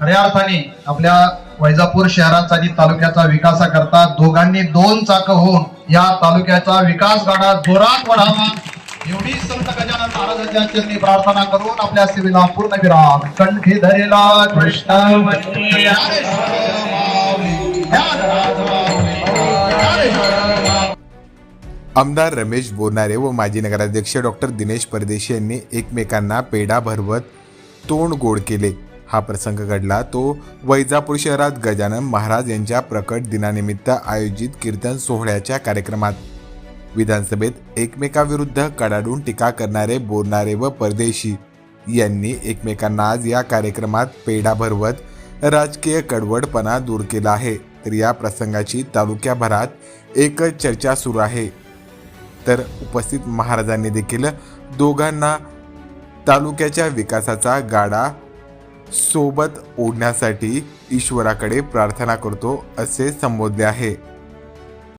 खऱ्या अर्थाने आपल्या वैजापूर शहराचा आणि तालुक्याचा विकासाकरता दोघांनी दोन चाक होऊन या तालुक्याचा विकास गाडा जोरात वाढावा. एवढी संत गजानन महाराजांच्या चरणी प्रार्थना करून आपल्या सेवेला पूर्ण विराम. कंठी धरेला कृष्ण आमदार रमेश बोरनारे व माजी नगराध्यक्ष डॉक्टर दिनेश परदेशी यांनी एकमेकांना पेढा भरवत तोंड गोड केले. हा प्रसंग घडला तो वैजापूर शहरात गजानन महाराज यांच्या प्रकट दिनानिमित्त आयोजित कीर्तन सोहळ्याच्या कार्यक्रमात. विधानसभेत एकमेकाविरुद्ध कडाडून टीका करणारे बोलणारे व परदेशी यांनी एकमेकांना आज या कार्यक्रमात पेढा भरवत राजकीय कडवडपणा दूर केला आहे. तर या प्रसंगाची तालुक्याभरात एकच चर्चा सुरू आहे. तर उपस्थित महाराजांनी देखील दोघांना तालुक्याच्या विकासाचा गाडा सोबत ओढण्यासाठी ईश्वराकडे प्रार्थना करतो असे संबोधले आहे.